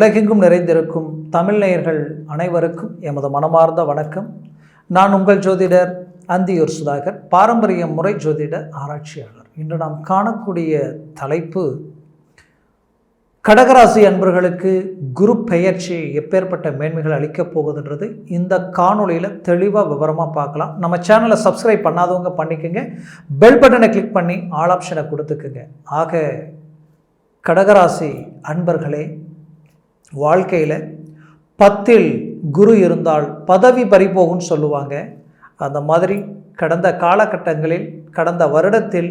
உலகெங்கும் நிறைந்திருக்கும் தமிழ் நேயர்கள் அனைவருக்கும் எமது மனமார்ந்த வணக்கம். நான் உங்கள் ஜோதிடர் அந்தியூர் சுதாகர் பாரம்பரிய முறை ஜோதிட ஆராய்ச்சியாளர். இன்று நாம் காணக்கூடிய தலைப்பு கடகராசி அன்பர்களுக்கு குரு பெயர்ச்சி எப்பேற்பட்ட மேன்மைகள் அளிக்கப் போகுதுன்றது. இந்த காணொளியில் தெளிவாக விவரமாக பார்க்கலாம். நம்ம சேனலை சப்ஸ்கிரைப் பண்ணாதவங்க பண்ணிக்கோங்க. பெல் பட்டனை கிளிக் பண்ணி ஆல் ஆப்ஷனை கொடுத்துக்குங்க. ஆக கடகராசி அன்பர்களே வாழ்க்கையில் பத்தில் குரு இருந்தால் பதவி பறிபோகும்னு சொல்லுவாங்க. அந்த மாதிரி கடந்த காலகட்டங்களில் கடந்த வருடத்தில்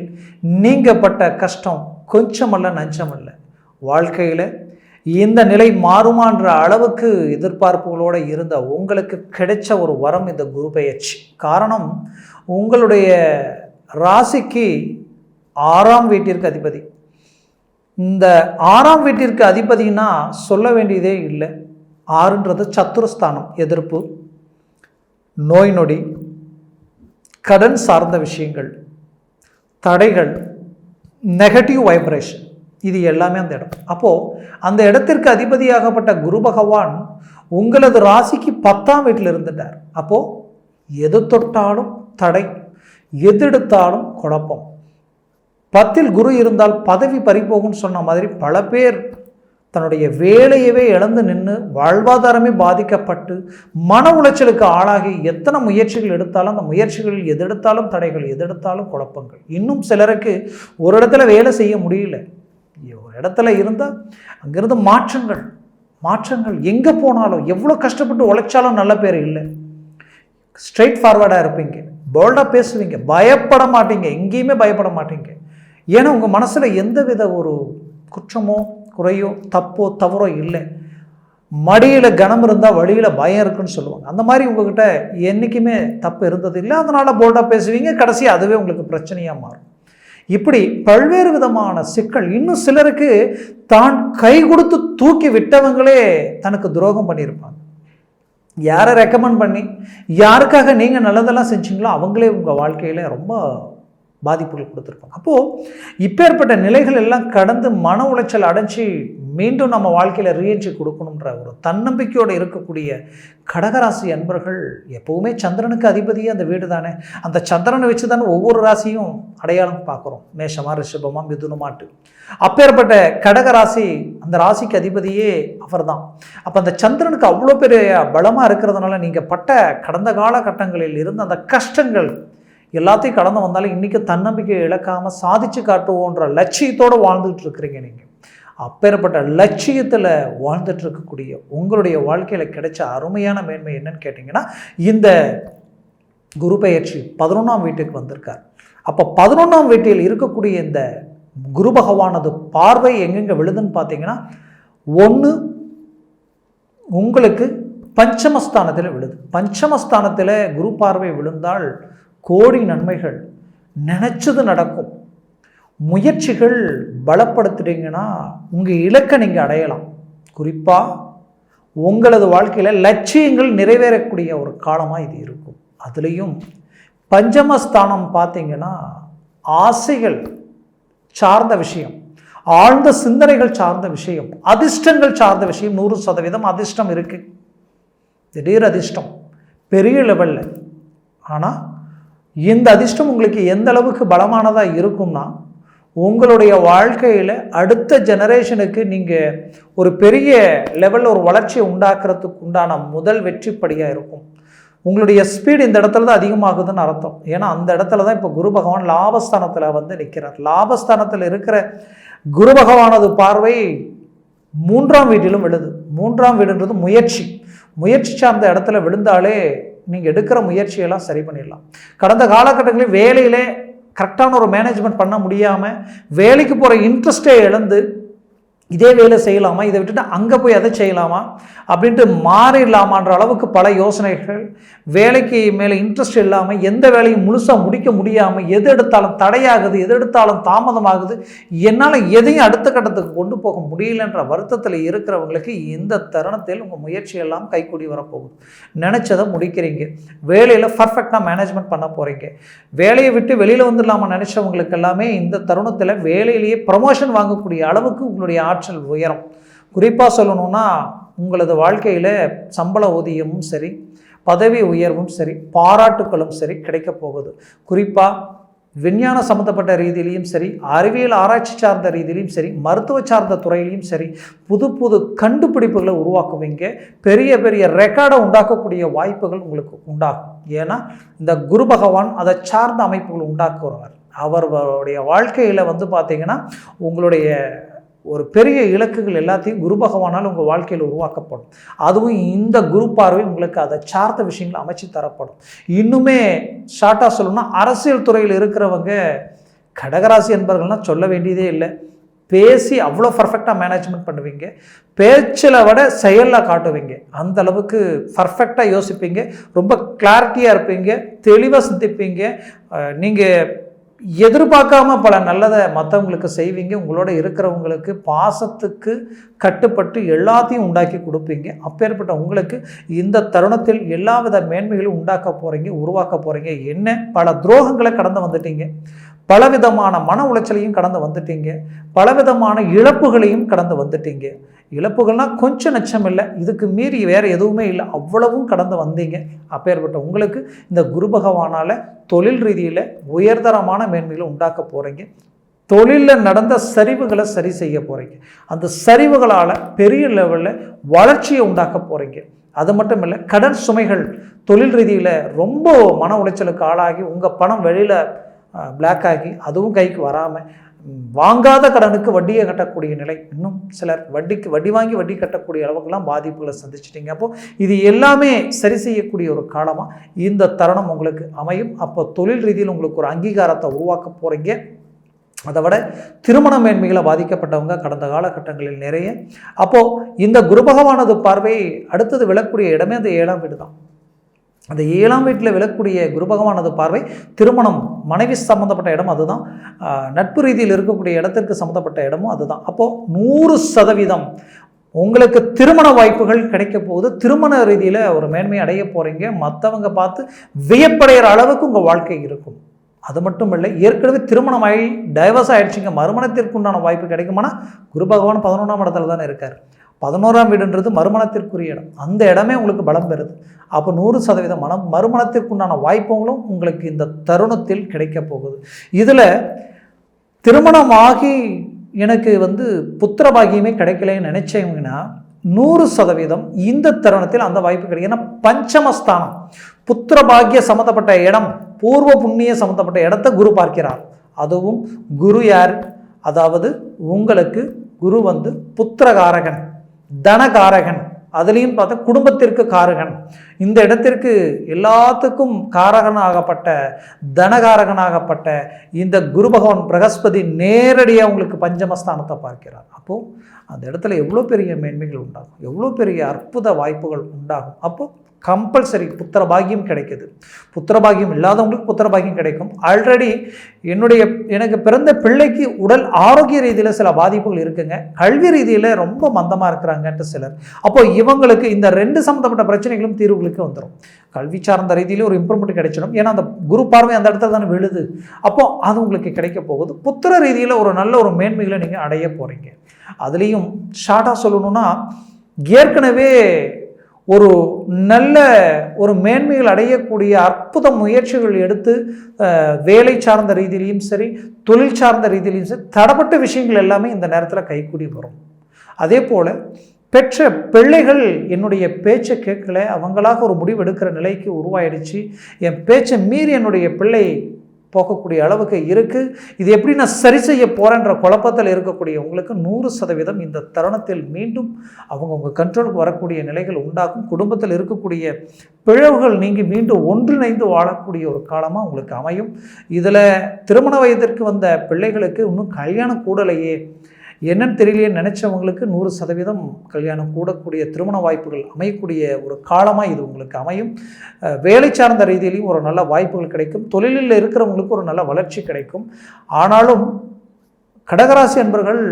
நீங்கப்பட்ட கஷ்டம் கொஞ்சமல்ல நஞ்சமல்ல. வாழ்க்கையில் இந்த நிலை மாறுமான்ற அளவுக்கு எதிர்பார்ப்புகளோடு இருந்த உங்களுக்கு கிடைச்ச ஒரு வரம் இந்த குரு பெயர்ச்சி. காரணம் உங்களுடைய ராசிக்கு ஆறாம் வீட்டிற்கு அதிபதி. இந்த ஆறாம் வீட்டிற்கு அதிபதினா சொல்ல வேண்டியதே இல்லை. ஆறுன்றது சத்துருஸ்தானம் எதிர்ப்பு. நோய் நொடி கடன் சார்ந்த விஷயங்கள் தடைகள் நெகட்டிவ் வைப்ரேஷன் இது எல்லாமே அந்த இடம். அப்போது அந்த இடத்திற்கு அதிபதியாகப்பட்ட குரு பகவான் உங்களது ராசிக்கு பத்தாம் வீட்டில் இருந்துட்டார். அப்போது எது தொட்டாலும் தடை எதெடுத்தாலும் குழப்பம். பத்தில் குரு இருந்தால் பதவி பறிப்போகும்னு சொன்ன மாதிரி பல பேர் தன்னுடைய வேலையவே இழந்து நின்று வாழ்வாதாரமே பாதிக்கப்பட்டு மன உளைச்சலுக்கு ஆளாகி எத்தனை முயற்சிகள் எடுத்தாலும் அந்த முயற்சிகளில் எதெடுத்தாலும் தடைகள் எதெடுத்தாலும் குழப்பங்கள். இன்னும் சிலருக்கு ஒரு இடத்துல வேலை செய்ய முடியல. ஒரு இடத்துல இருந்தால் அங்கிருந்து மாற்றங்கள் மாற்றங்கள் எங்கே போனாலும் எவ்வளோ கஷ்டப்பட்டு உழைச்சாலும் நல்ல பேர் இல்லை. ஸ்ட்ரெயிட் ஃபார்வர்டாக இருப்பீங்க. போல்டாக பேசுவீங்க. பயப்பட மாட்டீங்க. எங்கேயுமே பயப்பட மாட்டீங்க. ஏன்னா உங்கள் மனசில் எந்த வித ஒரு குற்றமோ குறையோ தப்போ தவறோ இல்லை. மடியில் கனம் இருந்தால் வழியில் பயம் இருக்குன்னு சொல்லுவாங்க. அந்த மாதிரி உங்ககிட்ட என்றைக்குமே தப்பு இருந்தது இல்லை. அதனால் போல்டாக பேசுவீங்க. கடைசி அதுவே உங்களுக்கு பிரச்சனையாக மாறும். இப்படி பல்வேறு விதமான சிக்கல் இன்னும் சிலருக்கு தான் கை கொடுத்து தூக்கி விட்டவங்களே தனக்கு துரோகம் பண்ணியிருப்பாங்க. யாரை ரெக்கமெண்ட் பண்ணி யாருக்காக நீங்கள் நல்லதெல்லாம் செஞ்சீங்களோ அவங்களே உங்கள் வாழ்க்கையில் ரொம்ப பாதிப்புகள் கொடுத்துருப்பாங்க. அப்போது இப்பேற்பட்ட நிலைகள் எல்லாம் கடந்து மன உளைச்சல் அடைஞ்சி மீண்டும் நம்ம வாழ்க்கையில் ரீஎன்ட்ரி கொடுக்கணுன்ற ஒரு தன்னம்பிக்கையோடு இருக்கக்கூடிய கடகராசி அன்பர்கள் எப்போவுமே சந்திரனுக்கு அதிபதியே அந்த வீடு தானே. அந்த சந்திரனை வச்சு தானே ஒவ்வொரு ராசியும் அடையாளம் பார்க்குறோம். மேஷமாக ரிஷபமாக மிதுனமாட்டு. அப்பேற்பட்ட கடகராசி அந்த ராசிக்கு அதிபதியே அவர் தான் அப்போ அந்த சந்திரனுக்கு அவ்வளோ பெரிய பலமாக இருக்கிறதுனால நீங்கள் பட்ட கடந்த காலகட்டங்களில் இருந்து அந்த கஷ்டங்கள் எல்லாத்தையும் கடந்து வந்தாலும் இன்றைக்கி தன்னம்பிக்கையை இழக்காமல் சாதிச்சு காட்டுவோன்ற லட்சியத்தோடு வாழ்ந்துகிட்டு இருக்கிறீங்க நீங்கள் அப்பேற்பட்ட லட்சியத்தில் வாழ்ந்துட்டு இருக்கக்கூடிய உங்களுடைய வாழ்க்கையில் கிடைச்ச அருமையான மேன்மை என்னன்னு கேட்டிங்கன்னா இந்த குரு பெயர்ச்சி பதினொன்றாம் வீட்டுக்கு வந்திருக்கார். அப்போ பதினொன்றாம் வீட்டில் இருக்கக்கூடிய இந்த குரு பகவானது பார்வை எங்கெங்கே விழுதுன்னு பார்த்தீங்கன்னா ஒன்று உங்களுக்கு பஞ்சமஸ்தானத்தில் விழுது. பஞ்சமஸ்தானத்தில் குரு பார்வை விழுந்தால் கோடி நன்மைகள். நினச்சது நடக்கும். முயற்சிகள் பலப்படுத்துகிறீங்கன்னா உங்கள் இலக்கை நீங்கள் அடையலாம். குறிப்பாக உங்களது வாழ்க்கையில் லட்சியங்கள் நிறைவேறக்கூடிய ஒரு காலமாக இது இருக்கும். அதுலேயும் பஞ்சமஸ்தானம் பார்த்தீங்கன்னா ஆசைகள் சார்ந்த விஷயம். ஆழ்ந்த சிந்தனைகள் சார்ந்த விஷயம். அதிர்ஷ்டங்கள் சார்ந்த விஷயம். நூறு சதவீதம் அதிர்ஷ்டம் இருக்குது திடீர் அதிர்ஷ்டம். பெரிய லெவலில் ஆனால் இந்த அதிர்ஷ்டம் உங்களுக்கு எந்த அளவுக்கு பலமானதாக இருக்கும்னா உங்களுடைய வாழ்க்கையில் அடுத்த ஜெனரேஷனுக்கு நீங்கள் ஒரு பெரிய லெவலில் ஒரு வளர்ச்சியை உண்டாக்குறதுக்கு உண்டான முதல் வெற்றிப்படியாக இருக்கும். உங்களுடைய ஸ்பீடு இந்த இடத்துல தான் அதிகமாகுதுன்னு அர்த்தம். ஏன்னா அந்த இடத்துல தான் இப்போ குரு பகவான் லாபஸ்தானத்தில் வந்து நிற்கிறார் லாபஸ்தானத்தில் இருக்கிற குரு பகவானது பார்வை மூன்றாம் வீட்டிலும் விழுது. மூன்றாம் வீடுன்றது முயற்சி. முயற்சி சார்ந்த இடத்துல விழுந்தாலே நீங்கள் எடுக்கிற முயற்சியெல்லாம் சரி பண்ணிடலாம். கடந்த காலகட்டங்களில் வேலையிலே கரெக்டான ஒரு மேனேஜ்மெண்ட் பண்ண முடியாமல் வேலைக்கு போகிற இன்ட்ரெஸ்ட்டே இழந்து இதே வேலை செய்யலாமா? இதை விட்டுட்டு அங்கே போய் அதை செய்யலாமா? அப்படின்ட்டு மாறிடலாமான்ற அளவுக்கு பல யோசனைகள். வேலைக்கு மேலே இன்ட்ரெஸ்ட் இல்லாமல் எந்த வேலையும் முழுசாக முடிக்க முடியாமல் எது எடுத்தாலும் தடையாகுது எது எடுத்தாலும் தாமதமாகுது என்னால் எதையும் அடுத்த கட்டத்துக்கு கொண்டு போக முடியலன்ற வருத்தத்தில் இருக்கிறவங்களுக்கு இந்த தருணத்தில் உங்கள் முயற்சியெல்லாம் கைக்கூடி வரப்போகுது. நினச்சதை முடிக்கிறீங்க. வேலையில் பர்ஃபெக்டாக மேனேஜ்மெண்ட் பண்ண போகிறீங்க வேலையை விட்டு வெளியில் வந்துடலாமா நினச்சவங்களுக்கு எல்லாமே இந்த தருணத்தில் வேலையிலேயே ப்ரமோஷன் வாங்கக்கூடிய அளவுக்கு உங்களுடைய ஆற்றல் உயரும். குறிப்பாக சொல்லணும்னா உங்களது வாழ்க்கையில் சம்பள ஊதியமும் சரி பதவி உயர்வும் சரி பாராட்டுக்களும் சரி கிடைக்கப் போகுது. குறிப்பாக விஞ்ஞான சம்மந்தப்பட்ட ரீதியிலையும் சரி அறிவியல் ஆராய்ச்சி சார்ந்த ரீதியிலையும் சரி மருத்துவ சார்ந்த துறையிலையும் சரி புது புது கண்டுபிடிப்புகளை உருவாக்குவீங்க. பெரிய பெரிய ரெக்கார்டை உண்டாக்கக்கூடிய வாய்ப்புகள் உங்களுக்கு உண்டாகும். ஏன்னா இந்த குரு பகவான் அதை சார்ந்த அமைப்புகள் உண்டாக்குறவர். அவருடைய வாழ்க்கையில் வந்து பார்த்திங்கன்னா உங்களுடைய ஒரு பெரிய இலக்குகள் எல்லாத்தையும் குரு பகவானால் உங்கள் வாழ்க்கையில் உருவாக்கப்படும். அதுவும் இந்த குரு பார்வை உங்களுக்கு அதை சார்ந்த விஷயங்கள் அமைச்சு தரப்படும். இன்னுமே ஷார்ட்டாக சொல்லணும்னா அரசியல் துறையில் இருக்கிறவங்க கடகராசி என்பவர்கள்லாம் சொல்ல வேண்டியதே இல்லை. பேசி அவ்வளோ பர்ஃபெக்டாக மேனேஜ்மெண்ட் பண்ணுவீங்க. பேச்சில் விட செயலில் காட்டுவீங்க. அந்த அளவுக்கு பர்ஃபெக்டாக யோசிப்பீங்க. ரொம்ப கிளாரிட்டியாக இருப்பீங்க. தெளிவாக சிந்திப்பீங்க. நீங்கள் எதிர்பார்க்காம பல நல்லதை மற்றவங்களுக்கு செய்வீங்க உங்களோட இருக்கிறவங்களுக்கு பாசத்துக்கு கட்டுப்பட்டு எல்லாத்தையும் உண்டாக்கி கொடுப்பீங்க. அப்பேற்பட்ட உங்களுக்கு இந்த தருணத்தில் எல்லா வித மேன்மைகளும் உண்டாக்க போகிறீங்க உருவாக்க போகிறீங்க என்ன? பல துரோகங்களை கடந்து வந்துட்டீங்க. பலவிதமான மன உளைச்சலையும் கடந்து வந்துட்டீங்க. பலவிதமான இழப்புகளையும் கடந்து வந்துட்டீங்க. இழப்புகள்னால் கொஞ்சம் நச்சம் இல்லை. இதுக்கு மீறி வேறு எதுவுமே இல்லை. அவ்வளவும் கடந்து வந்தீங்க. அப்பேற்பட்ட உங்களுக்கு இந்த குரு பகவானால் தொழில் ரீதியில் உயர்தரமான மேன்மைகளை உண்டாக்க போகிறீங்க தொழிலில் நடந்த சரிவுகளை சரி செய்ய போகிறீங்க அந்த சரிவுகளால் பெரிய லெவலில் வளர்ச்சியை உண்டாக்க போகிறீங்க அது மட்டும் இல்லை கடன் சுமைகள் தொழில் ரீதியில் ரொம்ப மன உளைச்சலுக்கு ஆளாகி உங்கள் பணம் வெளியில் பிளாக் ஆகி அதுவும் கைக்கு வராமல் வாங்காத கடனுக்கு வட்டியை கட்டக்கூடிய நிலை. இன்னும் சிலர் வட்டிக்கு வட்டி வாங்கி வட்டி கட்டக்கூடிய அளவுக்குலாம் பாதிப்புகளை சந்திச்சிட்டிங்க. அப்போது இது எல்லாமே சரி செய்யக்கூடிய ஒரு காலமாக இந்த தருணம் உங்களுக்கு அமையும். அப்போ தொழில் ரீதியில் உங்களுக்கு ஒரு அங்கீகாரத்தை உருவாக்க போகிறீங்க அதை விட திருமண மேன்மைகளை பாதிக்கப்பட்டவங்க கடந்த காலகட்டங்களில் நிறைய. அப்போது இந்த குரு பகவானது பார்வை அடுத்தது விழக்கூடிய இடமே அந்த ஏழாம் வீடு தான். அந்த ஏழாம் வீட்டில் விழக்கூடிய குரு பகவானது பார்வை திருமணம் மனைவி சம்மந்தப்பட்ட இடம் அதுதான். நட்பு ரீதியில் இருக்கக்கூடிய இடத்திற்கு சம்மந்தப்பட்ட இடமும் அதுதான். அப்போது நூறு சதவீதம் உங்களுக்கு திருமண வாய்ப்புகள் கிடைக்க போகுது. திருமண ரீதியில் ஒரு மேன்மை அடைய போகிறீங்க மற்றவங்க பார்த்து வியப்படைகிற அளவுக்கு உங்கள் வாழ்க்கை இருக்கும். அது மட்டும் இல்லை ஏற்கனவே திருமணமாகி டைவர்ஸ் ஆகிடுச்சிங்க மறுமணத்திற்கு உண்டான வாய்ப்பு கிடைக்குமானா குரு பகவான் பதினொன்றாம் இடத்துல தானே இருக்கார். பதினோராம் வீடுன்றது மறுமணத்திற்குரிய இடம். அந்த இடமே உங்களுக்கு பலம் பெறுது. அப்போ நூறு சதவீதம் மனம் மறுமணத்திற்குண்டான வாய்ப்புகளும் உங்களுக்கு இந்த தருணத்தில் கிடைக்க போகுது. இதில் திருமணமாகி எனக்கு வந்து புத்திர பாகியமே கிடைக்கலன்னு நினைச்சவங்கன்னா நூறு சதவீதம் இந்த தருணத்தில் அந்த வாய்ப்பு கிடைக்கும். ஏன்னா பஞ்சமஸ்தானம் புத்திர சம்மந்தப்பட்ட இடம் பூர்வ புண்ணிய சம்மந்தப்பட்ட இடத்த குரு பார்க்கிறார். அதுவும் குரு யார்? அதாவது உங்களுக்கு குரு வந்து புத்திரகாரகன். தனகாரகன். அதுலேயும் பார்த்தா குடும்பத்திற்கு காரகன். இந்த இடத்திற்கு எல்லாத்துக்கும் காரகனாகப்பட்ட தனகாரகனாகப்பட்ட இந்த குரு பகவான் பிரகஸ்பதி நேரடியாக உங்களுக்கு பஞ்சமஸ்தானத்தை பார்க்கிறார். அப்போது அந்த இடத்துல எவ்வளோ பெரிய மேன்மைகள் உண்டாகும் எவ்வளோ பெரிய அற்புத வாய்ப்புகள் உண்டாகும். அப்போது கம்பல்சரி புத்திர பாகியம் கிடைக்குது. புத்திர பாகியம் இல்லாதவங்களுக்கு புத்திர பாகியம் கிடைக்கும். ஆல்ரெடி என்னுடைய எனக்கு பிறந்த பிள்ளைக்கு உடல் ஆரோக்கிய ரீதியில் சில பாதிப்புகள் இருக்குங்க. கல்வி ரீதியில் ரொம்ப மந்தமாக இருக்கிறாங்கன்ட்டு சிலர். அப்போ இவங்களுக்கு இந்த ரெண்டு சம்மந்தப்பட்ட பிரச்சனைகளும் தீர்வுகளுக்கு வந்துடும் கல்வி சார்ந்த ரீதியிலே ஒரு இம்ப்ரூவ்மெண்ட் கிடைச்சிடும். ஏன்னா அந்த குரு பார்வை அந்த இடத்துல தானே விழுது. அப்போ அது உங்களுக்கு கிடைக்க போகுது. புத்திர ரீதியில் ஒரு நல்ல ஒரு மேன்மைகளை நீங்கள் அடைய போகிறீங்க அதுலேயும் ஷார்ட்டாக சொல்லணும்னா ஏற்கனவே ஒரு நல்ல ஒரு மேன்மைகள் அடையக்கூடிய அற்புத முயற்சிகள் எடுத்து வேலை சார்ந்த ரீதியிலையும் சரி தொழில் சார்ந்த ரீதியிலையும் சரி தடப்பட்ட விஷயங்கள் எல்லாமே இந்த நேரத்தில் கைக்கூடி வரும். அதே போல் பெற்ற பிள்ளைகள் என்னுடைய பேச்சை கேட்கல. அவங்களாக ஒரு முடிவு எடுக்கிற நிலைக்கு உருவாயிடுச்சு. என் பேச்சை மீறி என்னுடைய பிள்ளை போகக்கூடிய அளவுக்கு இருக்குது இது எப்படி நான் சரி செய்ய போகிறேன்ற குழப்பத்தில் இருக்கக்கூடிய உங்களுக்கு நூறு சதவீதம் இந்த தருணத்தில் மீண்டும் அவங்க உங்கள் கண்ட்ரோலுக்கு வரக்கூடிய நிலைகள் உண்டாகும். குடும்பத்தில் இருக்கக்கூடிய பிழவுகள் நீங்கி மீண்டும் ஒன்றிணைந்து வாழக்கூடிய ஒரு காலமாக உங்களுக்கு அமையும். இதில் திருமண வயதிற்கு வந்த பிள்ளைகளுக்கு இன்னும் கல்யாணம் கூடலையே. என்னன்னு தெரியலையே நினச்சவங்களுக்கு நூறு சதவீதம் கல்யாணம் கூடக்கூடிய திருமண வாய்ப்புகள் அமையக்கூடிய ஒரு காலமாக இது உங்களுக்கு அமையும். வேலை சார்ந்த ரீதியிலையும் ஒரு நல்ல வாய்ப்புகள் கிடைக்கும். தொழிலில் இருக்கிறவங்களுக்கு ஒரு நல்ல வளர்ச்சி கிடைக்கும். ஆனாலும் கடகராசி என்பர்கள்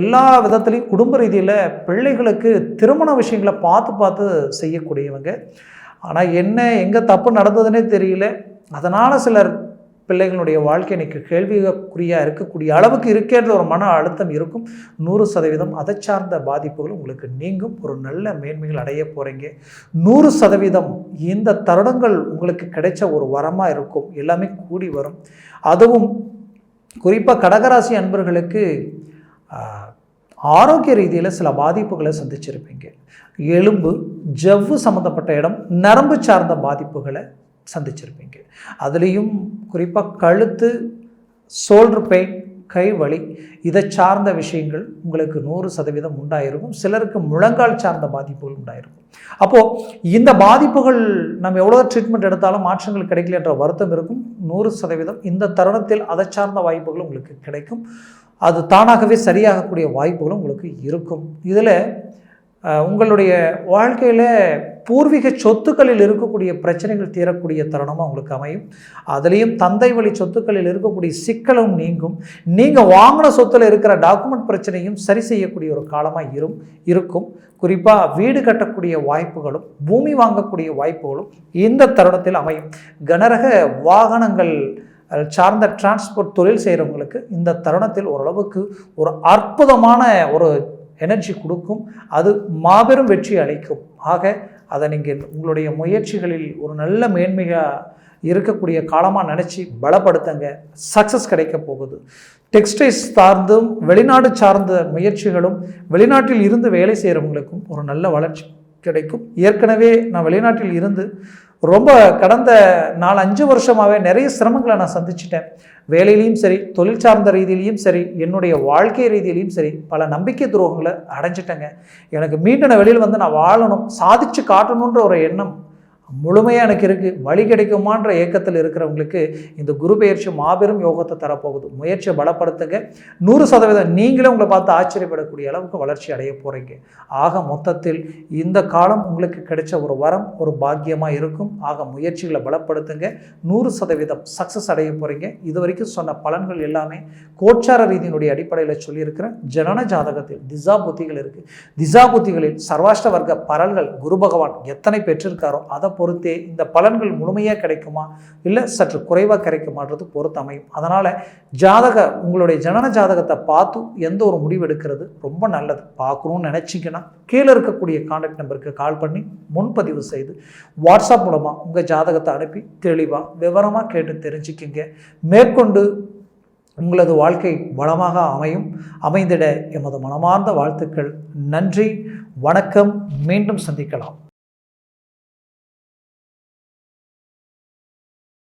எல்லா விதத்துலேயும் குடும்ப ரீதியில் பிள்ளைகளுக்கு திருமண விஷயங்களை பார்த்து பார்த்து செய்யக்கூடியவங்க. ஆனால் என்ன எங்கே தப்பு நடந்ததுன்னே தெரியல. அதனால் சிலர் பிள்ளைகளுடைய வாழ்க்கை இன்றைக்கி கேள்விக்குறியாக இருக்கக்கூடிய அளவுக்கு இருக்கேன்ற ஒரு மன அழுத்தம் இருக்கும். நூறு சதவீதம் அதை சார்ந்த பாதிப்புகள் உங்களுக்கு நீங்கும். ஒரு நல்ல மேன்மைகள் அடைய போகிறீங்க நூறு சதவீதம் இந்த தருணங்கள் உங்களுக்கு கிடைச்ச ஒரு வரமாக இருக்கும். எல்லாமே கூடி வரும். அதுவும் குறிப்பாக கடகராசி அன்பர்களுக்கு ஆரோக்கிய ரீதியில் சில பாதிப்புகளை சந்திச்சிருப்பீங்க. எலும்பு ஜவ்வு சம்மந்தப்பட்ட இடம் நரம்பு சார்ந்த பாதிப்புகளை சந்திச்சிருப்பீங்க. அதுலேயும் குறிப்பாக கழுத்து ஷோல்டர் பெயின் கை வலி இதை சார்ந்த விஷயங்கள் உங்களுக்கு நூறு சதவீதம் உண்டாயிருக்கும். சிலருக்கு முழங்கால் சார்ந்த பாதிப்புகள் உண்டாயிருக்கும். அப்போது இந்த பாதிப்புகள் நம்ம எவ்வளோ ட்ரீட்மெண்ட் எடுத்தாலும் மாற்றங்கள் கிடைக்கல என்ற வருத்தம் இருக்கும். நூறு சதவீதம் இந்த தருணத்தில் அதை சார்ந்த வாய்ப்புகள் உங்களுக்கு கிடைக்கும். அது தானாகவே சரியாகக்கூடிய வாய்ப்புகளும் உங்களுக்கு இருக்கும். இதில் உங்களுடைய வாழ்க்கையில் பூர்வீக சொத்துக்களில் இருக்கக்கூடிய பிரச்சனைகள் தீரக்கூடிய தருணமாக உங்களுக்கு அமையும். அதுலேயும் தந்தை வழி சொத்துக்களில் இருக்கக்கூடிய சிக்கலும் நீங்கும். நீங்கள் வாங்கின சொத்தில் இருக்கிற டாக்குமெண்ட் பிரச்சனையும் சரி செய்யக்கூடிய ஒரு காலமாக இரும் இருக்கும். குறிப்பாக வீடு கட்டக்கூடிய வாய்ப்புகளும் பூமி வாங்கக்கூடிய வாய்ப்புகளும் இந்த தருணத்தில் அமையும். கனரக வாகனங்கள் சார்ந்த டிரான்ஸ்போர்ட் தொழில் செய்கிறவங்களுக்கு இந்த தருணத்தில் ஓரளவுக்கு ஒரு அற்புதமான ஒரு எனர்ஜி கொடுக்கும். அது மாபெரும் வெற்றி அளிக்கும். ஆக அதை நீங்கள் உங்களுடைய முயற்சிகளில் ஒரு நல்ல மேன்மையாக இருக்கக்கூடிய காலமாக நினச்சி பலப்படுத்துங்க. சக்ஸஸ் கிடைக்க போகுது. டெக்ஸ்டைல்ஸ் சார்ந்தும் வெளிநாடு சார்ந்த முயற்சிகளும் வெளிநாட்டில் இருந்து வேலை செய்கிறவங்களுக்கும் ஒரு நல்ல வளர்ச்சி கிடைக்கும். ஏற்கனவே நான் வெளிநாட்டில் இருந்து ரொம்ப கடந்த நாலு அஞ்சு வருஷமாகவே நிறைய சிரமங்களை நான் சந்திச்சிட்டேன். வேலையிலையும் சரி தொழில் சார்ந்த ரீதியிலையும் சரி என்னுடைய வாழ்க்கை ரீதியிலையும் சரி பல நம்பிக்கை துரோகங்களை அடைஞ்சிட்டேங்க. எனக்கு மீண்டும் வெளியில் வந்து நான் வாழணும் சாதிச்சு காட்டணுன்ற ஒரு எண்ணம் முழுமையாக எனக்கு இருக்குது வழி கிடைக்குமான்ற ஏக்கத்தில் இருக்கிறவங்களுக்கு இந்த குரு பயிற்சி மாபெரும் யோகத்தை தரப்போகுது. முயற்சியை பலப்படுத்துங்க. நூறு சதவீதம் நீங்களே உங்களை பார்த்து ஆச்சரியப்படக்கூடிய அளவுக்கு வளர்ச்சி அடைய போகிறீங்க ஆக மொத்தத்தில் இந்த காலம் உங்களுக்கு கிடைச்ச ஒரு வரம் ஒரு பாக்கியமாக இருக்கும். ஆக முயற்சிகளை பலப்படுத்துங்க. நூறு சதவீதம் சக்ஸஸ் அடைய போகிறீங்க இது வரைக்கும் சொன்ன பலன்கள் எல்லாமே கோச்சார ரீதியினுடைய அடிப்படையில் சொல்லியிருக்கிறேன் ஜனன ஜாதகத்தில் திசா புத்திகள் இருக்குது திசா புத்திகளில் சர்வாஷ்ட வர்க்க பரல்கள் குரு பகவான் எத்தனை பெற்றிருக்காரோ அதை பொறுத்தே இந்த பலன்கள் முழுமையாக கிடைக்குமா? இல்லை சற்று குறைவாக கிடைக்குமான்றது பொறுத்து அமையும். அதனால் ஜாதக உங்களுடைய ஜனன ஜாதகத்தை பார்த்து எந்த ஒரு முடிவு எடுக்கிறது ரொம்ப நல்லது. பார்க்கணும்னு நினச்சிங்கன்னா கீழே இருக்கக்கூடிய கான்டாக்ட் நம்பருக்கு கால் பண்ணி முன்பதிவு செய்து வாட்ஸ்அப் மூலமாக உங்கள் ஜாதகத்தை அனுப்பி தெளிவாக விவரமாக கேட்டு தெரிஞ்சுக்கிங்க. மேற்கொண்டு உங்களது வாழ்க்கை வளமாக அமையும். அமைந்திட எமது மனமார்ந்த வாழ்த்துக்கள். நன்றி. வணக்கம். மீண்டும் சந்திக்கலாம்.